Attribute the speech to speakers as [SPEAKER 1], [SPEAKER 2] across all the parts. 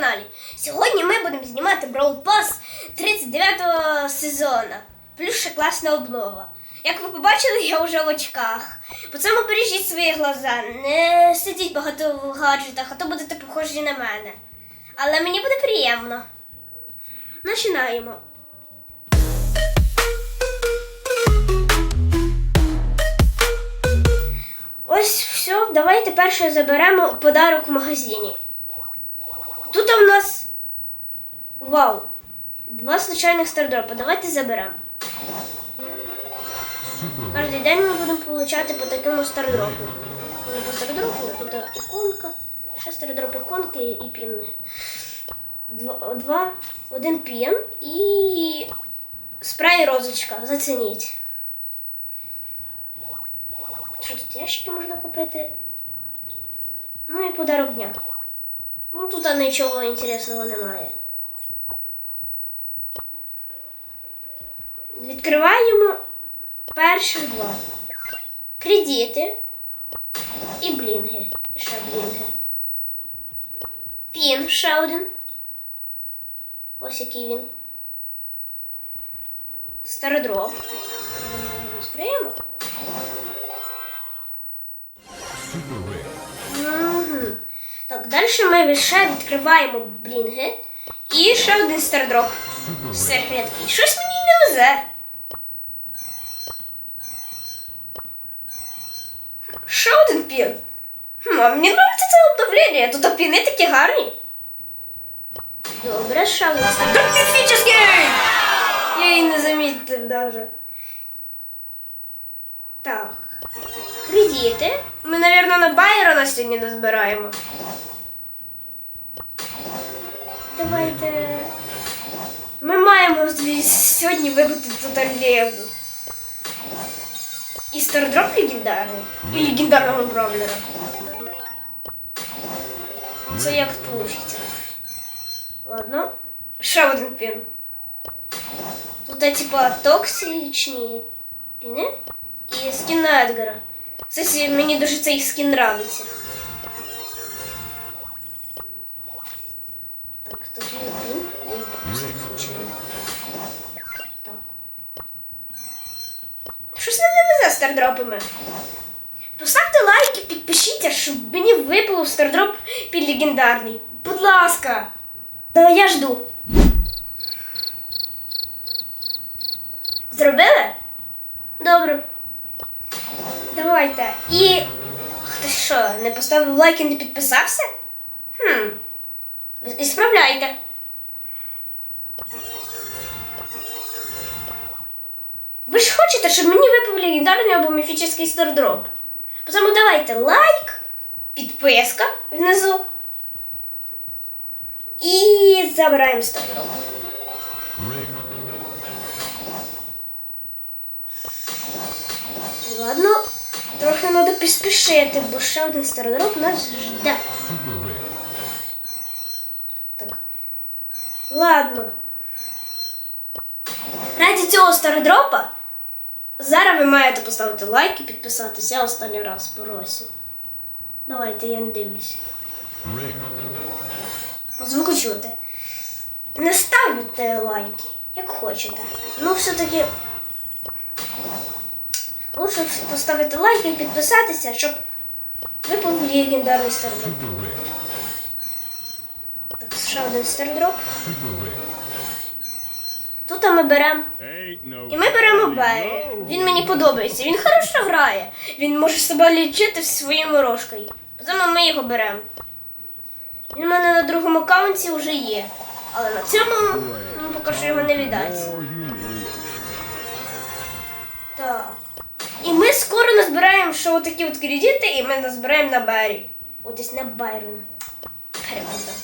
[SPEAKER 1] каналі. Сьогодні ми будемо знімати Brawl Pass 39-го сезону. Плюс ще класна обнова. Як ви побачили, я вже в очках. По цьому бережіть свої глаза. Не сидіть багато в гаджетах, а то будете похожі на мене. Але мені буде приємно. Починаємо. Ось все, давайте перше заберемо подарок в магазині. Тут у нас. Вау! Два случайних стардропа. Давайте заберемо. Кожен день ми будемо получати по такому стардропу. Не по стардропу, тут іконка, ще стардроп іконки і пін. Два, два, один пін і спрей розочка. Зацініть. Що тут ящики можна купити? Ну і подарок дня. Ну тут нічого інтересного немає. Відкриваємо перших два. Кредити і блінги. І ще блінги. Пін ще один. Ось який він. Стародроп. Зберемо. Далі ми ще відкриваємо блінги. І ще один стардроп. Секретний. Щось мені не везе. Ще один пін. Хм, а мені подобається це обновлення. Тут піни такі гарні. Добре, ще один стардроп міфічний! Я її не замітив даже. Так. Кредити. Ми, мабуть, на Байрона сьогодні назбираємо. Давайте. Ми маємо зві- сьогодні вибити тут Леву. І стардроп легендарний. І легендарного бравлера. Це як получиться. Ладно. Ще один пін. Тут типа токсичні піни і скін на Едгара. Кстати, мені дуже цей скін нравиться. Стардропами. Поставте лайк і підпишіться, щоб мені випало стардроп під легендарний. Будь ласка. Да, я жду. Зробили? Добре. Давайте. І. Хтось що, не поставив лайк і не підписався? Хм. І справляйте. хочете, щоб мені випав легендарний або міфічний стардроп. Тому давайте лайк, підписка внизу. І забираємо стардроп. Ладно, трохи треба поспішити, бо ще один стардроп нас жде. Так. Ладно. Раді цього стардропа зараз ви маєте поставити лайк і підписатися. Я останній раз просю. Давайте, я не дивлюся. По звуку чути. Не ставте лайки, як хочете. Ну, все-таки лучше поставити лайк і підписатися, щоб випав легендарний стардроп. Так, ще один стардроп. Тут ми беремо. І ми беремо Бері. Він мені подобається. Він хорошо грає. Він може себе лічити своєю рожкою. Тому ми його беремо. Він у мене на другому аккаунті вже є. Але на цьому ну, поки що його не віддать. Так. І ми скоро назбираємо ще отакі от кредити, і ми назбираємо на Бері. От десь на Байрона. Перепутав.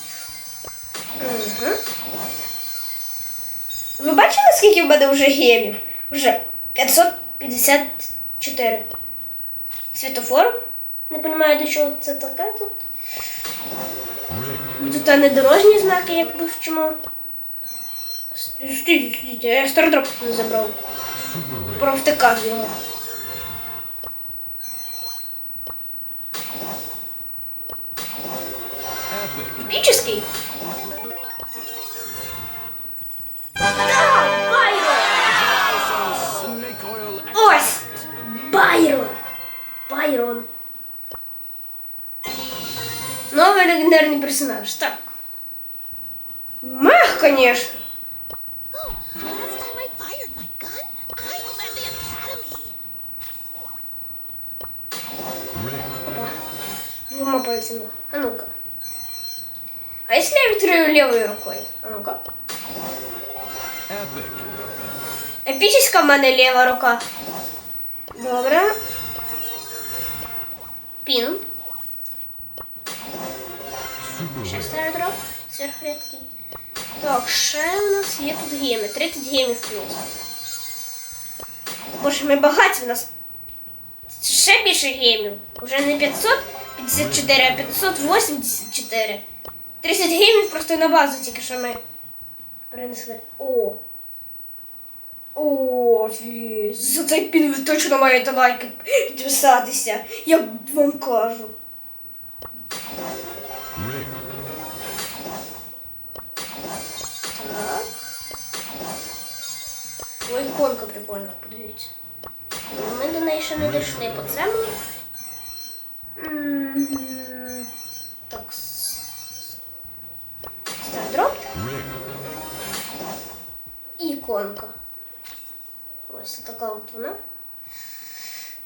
[SPEAKER 1] Угу. Ви бачили, скільки в мене вже гемів? Вже 554. Світофор. Не розумію, до чого це таке тут. Тут не дорожні знаки, як би вчимо. Стійте, стійте, я стардроп не забрав. Провтикав його. Епічний. персонаж. Так. Мех, конечно.
[SPEAKER 2] Oh, last time I fired my gun, I was at the academy.
[SPEAKER 1] Двумя пальцами. А ну-ка. А если я витраю левой рукой? А ну-ка.
[SPEAKER 3] Epic.
[SPEAKER 1] Епічна в мене ліва рука. Добре. Пін. Старий. Сверхрідкий. Так, ще у нас є тут геми. 30 гемів плюс. Боже, ми багаті у нас. Ще більше гемів. Уже не 554, а 584. 30 гемів просто на базу тільки що ми принесли. О! О, фі. За цей пін ви точно маєте лайки підписатися. Я вам кажу.
[SPEAKER 3] Rare.
[SPEAKER 1] Ой, іконка прикольна, подивіться. Ми до неї ще не дійшли по цьому. Так. Стардроп іконка. Ось така от вона.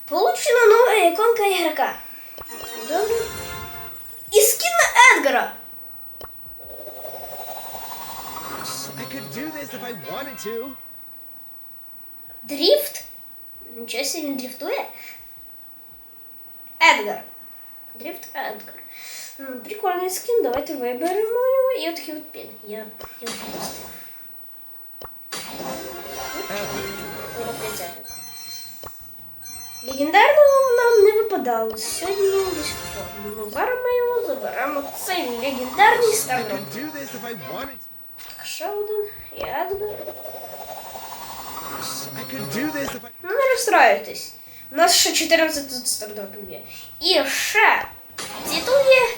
[SPEAKER 1] Получена нова іконка ігрока. Добре. І скін на Едгара.
[SPEAKER 4] I could do this if I wanted to.
[SPEAKER 1] Дрифт? Нічого собі він дрифтує? Едгар. Дрифт Едгар. М, Прикольний скін, давайте виберемо його. І от от пін. Я його пропустив.
[SPEAKER 3] Epic.
[SPEAKER 1] Його прицепик. Легендарного нам не випадало. Сьогодні десь хто. Ну, зараз ми його заберемо. Цей легендарний
[SPEAKER 4] I
[SPEAKER 1] стардроп.
[SPEAKER 4] could do this if I wanted.
[SPEAKER 1] Ще один. І Едгар.
[SPEAKER 4] I could do this if I.
[SPEAKER 1] Ну, не розстраюйтесь. У нас ще 14 тут стартапів є. І ще титул є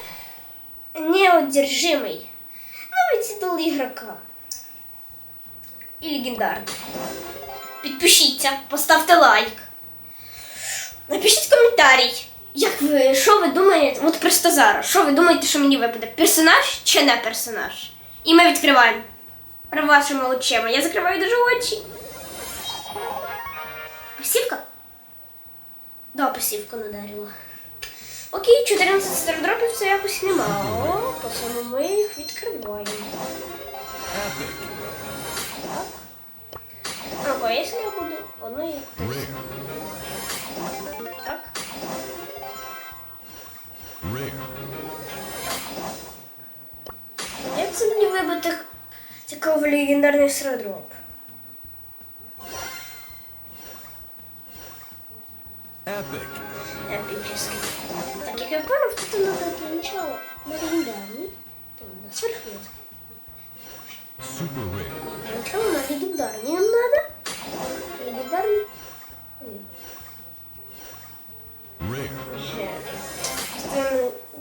[SPEAKER 1] неодержимий. Новий титул ігрока. І легендарний. Підпишіться, поставте лайк. Напишіть коментарій. Як ви, що ви думаєте? От просто зараз. Що ви думаєте, що мені випаде? Персонаж чи не персонаж? І ми відкриваємо. Вашими очима. Я закриваю дуже очі. Пасівка? Да, пасівка надарила. Окей, 14 стардропів це якось немало. Тому ми їх відкриваємо.
[SPEAKER 3] Epic.
[SPEAKER 1] Ну, а якщо я буду одну і так. Як це мені вибити цікавий легендарний стардроп?
[SPEAKER 3] Epic.
[SPEAKER 1] Епічний. Так, як я понял, тут надо для начала на легендарний, там на сверхред.
[SPEAKER 3] Super rare.
[SPEAKER 1] Для начала на легендарный нам надо. Легендарный.
[SPEAKER 3] Rare.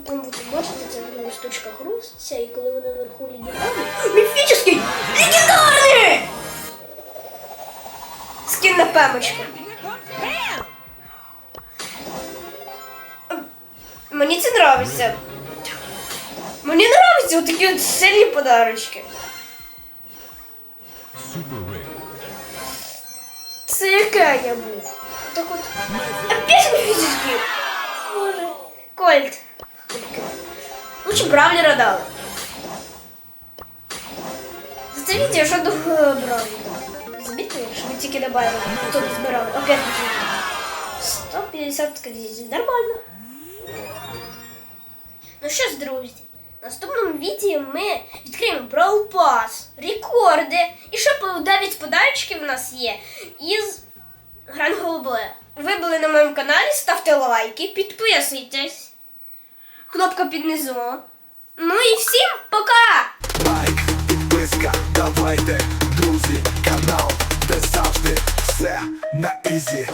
[SPEAKER 1] Там, ви бачите, це вона штучка хруститься, і коли вона вверху легендарний. Міфічний! Легендарний! Скін на пемочку. Мені це нравиться. Мені нравиться отакі от сильні подарочки.
[SPEAKER 3] Super rare.
[SPEAKER 1] Це яке я був? Так от. Опять міфічний! Боже. Кольт. Лучше Бравлера дали. За це відео що до Бравлера. Забіть мені, що ви тільки добавили. Тут збирали. Опять міфічний. 150 кредитів. Нормально. Ну що ж, друзі, в наступному відео ми відкриємо Brawl Pass, рекорди і ще по 9 подарочків у нас є із Гран Голубе. Ви були на моєму каналі, ставте лайки, підписуйтесь. Кнопка під низом. Ну і всім пока!
[SPEAKER 5] Лайк, підписка, давайте, друзі, канал, де завжди все на ізі.